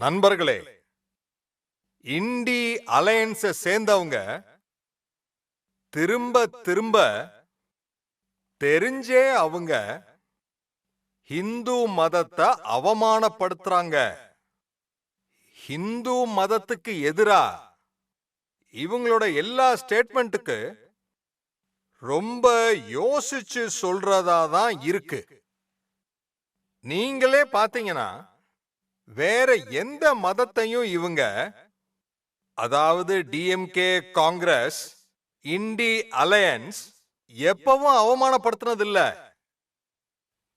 நண்பர்களே இண்டி அலையன்ஸ சேர்ந்தவங்க திரும்ப திரும்ப தெரிஞ்சே அவங்க ஹிந்து மதத்தை அவமானப்படுத்துறாங்க. ஹிந்து மதத்துக்கு எதிரா இவங்களோட எல்லா ஸ்டேட்மெண்ட்டுக்கு ரொம்ப யோசிச்சு சொல்றதா தான் இருக்கு. நீங்களே பாத்தீங்கன்னா வேற எந்த மதத்தையும் இவங்க அதாவது டிஎம்கே காங்கிரஸ் இண்டி அலையன்ஸ் எப்பவும் அவமானப்படுத்தினதில்ல.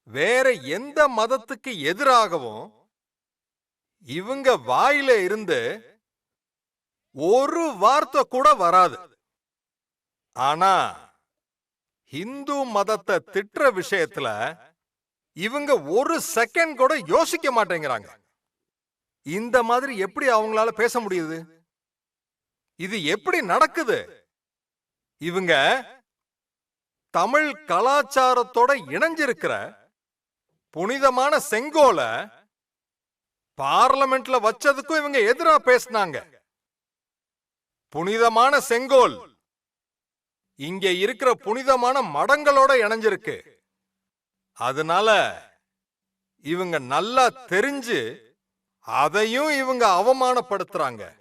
வேற எந்த மதத்துக்கு எதிராகவும் இவங்க வாயில இருந்து ஒரு வார்த்தை கூட வராது. ஆனா இந்து மதத்தை திட்டுற விஷயத்துல இவங்க ஒரு செகண்ட் கூட யோசிக்க மாட்டேங்கிறாங்க. இந்த மாதிரி எப்படி அவங்களால பேச முடியுது? இது எப்படி நடக்குது? இவங்க தமிழ் கலாச்சாரத்தோட இணைஞ்சிருக்கிற புனிதமான செங்கோல பார்லமெண்ட்ல வச்சதுக்கும் இவங்க எதிரா பேசினாங்க. புனிதமான செங்கோல் இங்க இருக்கிற புனிதமான மடங்களோட இணைஞ்சிருக்கு. அதனால இவங்க நல்லா தெரிஞ்சு அதையும் இவங்க அவமானப்படுத்துறாங்க.